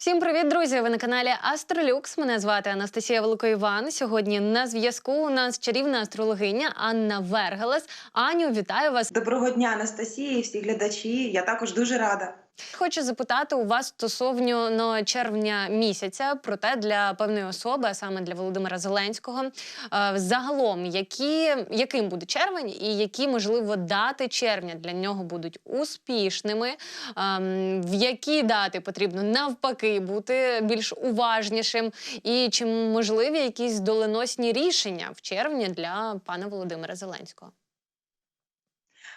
Всім привіт, друзі! Ви на каналі Астролюкс. Мене звати Анастасія Великоїван. Сьогодні на зв'язку у нас чарівна астрологиня Анна Вергелес. Аню, вітаю вас. Доброго дня, Анастасія і всі глядачі. Я також дуже рада. Хочу запитати у вас стосовно ну, червня місяця, проте для певної особи, а саме для Володимира Зеленського, е, загалом, які, яким буде червень, і які можливо дати червня для нього будуть успішними, ем, в які дати потрібно навпаки бути більш уважнішим, і чи можливі якісь доленосні рішення в червні для пана Володимира Зеленського?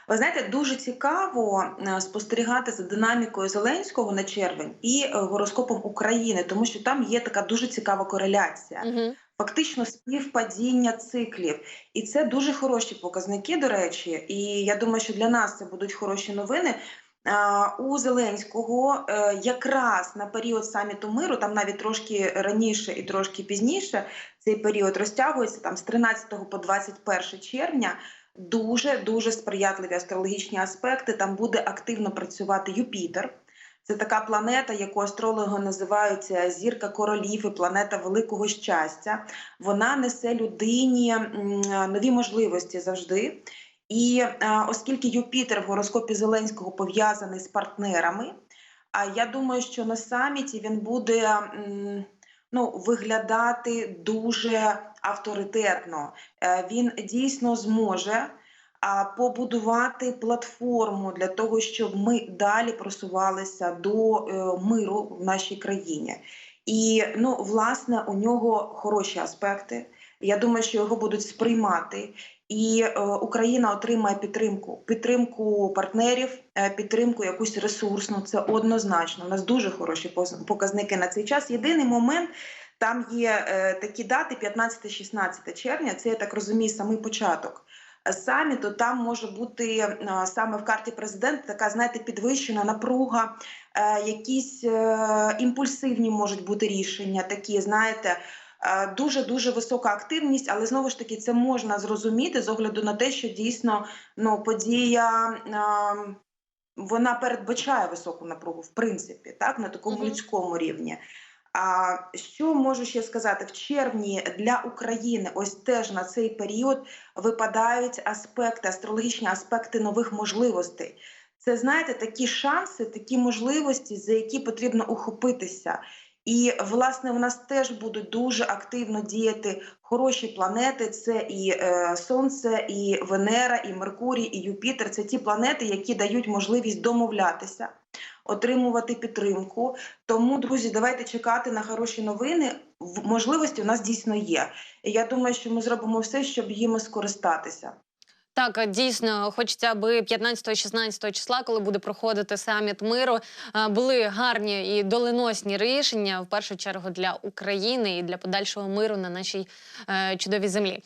Ви знаєте, дуже цікаво е, спостерігати за динамікою Зеленського на червень і е, гороскопом України, тому що там є така дуже цікава кореляція. Угу. Фактично співпадіння циклів, і це дуже хороші показники. До речі, і я думаю, що для нас це будуть хороші новини. У Зеленського е, якраз на період саміту миру, там навіть трошки раніше і трошки пізніше, цей період розтягується там з 13 по 21 червня. Дуже дуже сприятливі астрологічні аспекти. Там буде активно працювати Юпітер. Це така планета, яку астрологи називають е, зірка королів і планета великого щастя. Вона несе людині нові можливості завжди. І е, оскільки Юпітер в гороскопі Зеленського пов'язаний з партнерами, я думаю, що на саміті він буде ну, виглядати дуже авторитетно. Е, Він дійсно зможе побудувати платформу для того, щоб ми далі просувалися до е, миру в нашій країні. І ну, власне, у нього хороші аспекти. Я думаю, що його будуть сприймати, і е, Україна отримає підтримку, підтримку партнерів, е, підтримку якусь ресурсну. Це однозначно. У нас дуже хороші показники на цей час. Єдиний момент. Там є е, такі дати 15-16 червня. Це я так розумію, самий початок саміту. Там може бути е, саме в карті президента така, знаєте, підвищена напруга, е, якісь е, імпульсивні можуть бути рішення, такі, знаєте. Дуже дуже висока активність, але знову ж таки це можна зрозуміти з огляду на те, що дійсно ну подія е, вона передбачає високу напругу, в принципі, так на такому Мгм. людському рівні. А що можу ще сказати? В червні для України ось теж на цей період випадають аспекти, астрологічні аспекти нових можливостей. Це знаєте, такі шанси, такі можливості, за які потрібно ухопитися. І власне в нас теж будуть дуже активно діяти хороші планети. Це і е, Сонце, і Венера, і Меркурій, і Юпітер. Це ті планети, які дають можливість домовлятися, отримувати підтримку. Тому, друзі, давайте чекати на хороші новини. Можливості у нас дійсно є. Я думаю, що ми зробимо все, щоб їми скористатися. Так, дійсно, хочеться, аби 15-16 числа, коли буде проходити саміт миру, е, були гарні і доленосні рішення в першу чергу для України і для подальшого миру на нашій е, чудовій землі.